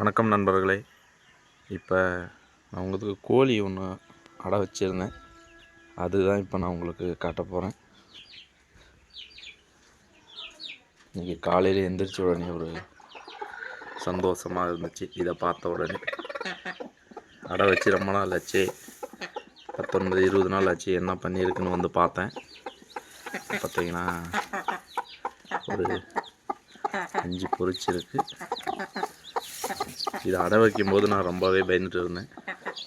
வணக்கம் நண்பர்களே. இப்போ நான் உங்களுக்கு கோழி ஒன்று அடை வச்சுருந்தேன். அதுதான் இப்போ நான் உங்களுக்கு காட்ட போகிறேன். இன்றைக்கி காலையில் எந்திரிச்ச உடனே ஒரு சந்தோஷமாக இருந்துச்சு. இதை பார்த்த உடனே. அடை வச்சு ரொம்ப நாள் ஆச்சு. பத்தொன்பது இருபது நாள் ஆச்சு. என்ன பண்ணியிருக்குன்னு வந்து பார்த்தேன். பார்த்தீங்கன்னா ஒரு அஞ்சு பொறிச்சிருக்கு இது அடை வைக்கும்போது நான் ரொம்பவே பயந்துட்டு இருந்தேன்.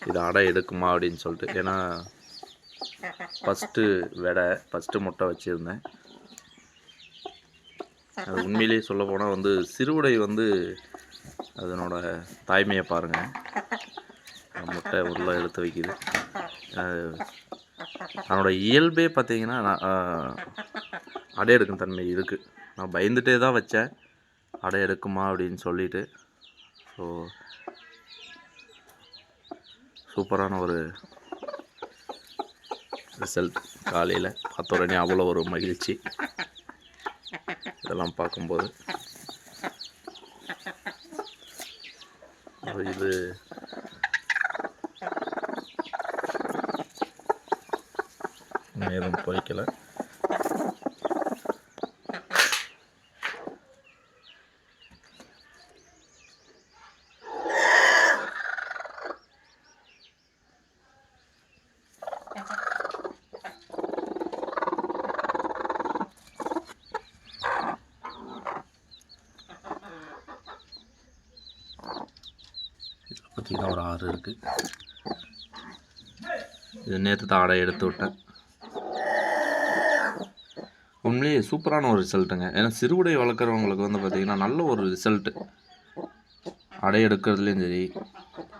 இது அடை எடுக்குமா அப்படின்னு சொல்லிட்டு. ஏன்னா ஃபஸ்ட்டு விடை ஃபஸ்ட்டு முட்டை வச்சுருந்தேன். அது உண்மையிலேயே சொல்ல போனால் வந்து சிறுவிடை வந்து அதனோட தாய்மையை பாருங்கள் முட்டை உள்ள எடுத்து வைக்குது. அதனோட இயல்பே பார்த்தீங்கன்னா நான், அடை எடுக்கும் தன்மை இருக்குது நான் பயந்துட்டே தான் வச்சேன். அடை எடுக்குமா அப்படின்னு சொல்லிட்டு. ஸோ சூப்பரான ஒரு ரிசல்ட் காலையில் பார்த்த உடனே அவ்வளோ ஒரு மகிழ்ச்சி. இதெல்லாம் பார்க்கும்போது. இது நேரம் எதுவும் பார்த்தீங்கன்னா ஒரு ஆறு இருக்குது இது நேற்று தான் எடுத்து விட்டேன். உண்மையிலேயே சூப்பரான ஒரு ரிசல்ட்டுங்க. ஏன்னா சிறுவிடை வளர்க்குறவங்களுக்கு வந்து பார்த்திங்கன்னா நல்ல ஒரு ரிசல்ட்டு அடை எடுக்கிறதுலேயும் சரி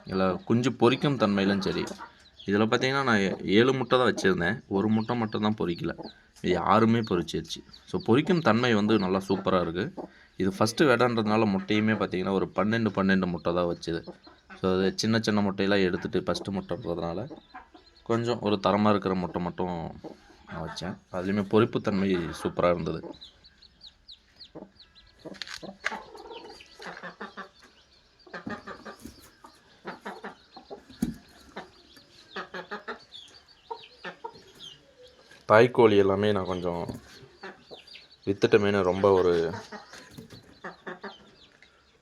இல்லை குஞ்சு பொரிக்கும் தன்மையிலும் சரி. இதில் பார்த்தீங்கன்னா நான் ஏ- ஏழு முட்டை தான் வச்சுருந்தேன். ஒரு முட்டை மட்டும் தான் பொறிக்கலை. இது யாருமே பொறிச்சிருச்சு. ஸோ பொறிக்கும் தன்மை வந்து நல்லா சூப்பராக இருக்குது இது ஃபஸ்ட்டு விடன்றதுனால முட்டையுமே பார்த்தீங்கன்னா ஒரு பன்னெண்டு பன்னெண்டு முட்டை தான் வச்சுது. ஸோ அது சின்ன சின்ன முட்டையெல்லாம் எடுத்துகிட்டு ஃபஸ்ட்டு முட்டைன்றதுனால கொஞ்சம் ஒரு தரமாக இருக்கிற முட்டை மட்டும் நான் வச்சேன். அதுலேயுமே பொறிப்புத்தன்மை சூப்பராக இருந்தது. தாய்க்கோழி எல்லாமே நான் கொஞ்சம் வித்துட்டமேனு ரொம்ப ஒரு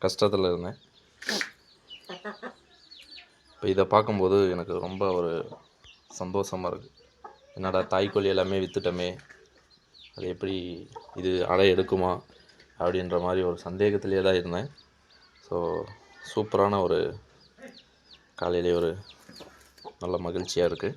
கஷ்டத்தில் இருந்தேன். இதை பார்க்கும்போது எனக்கு ரொம்ப ஒரு சந்தோஷமாக இருக்குது என்னடா தாய்க்கோழி எல்லாமே விற்றுட்டோமே அது எப்படி இது அடை எடுக்குமா அப்படின்ற மாதிரி ஒரு சந்தேகத்திலே தான் இருந்தேன். ஸோ சூப்பரான ஒரு காலையிலே ஒரு நல்ல மகிழ்ச்சியாக இருக்குது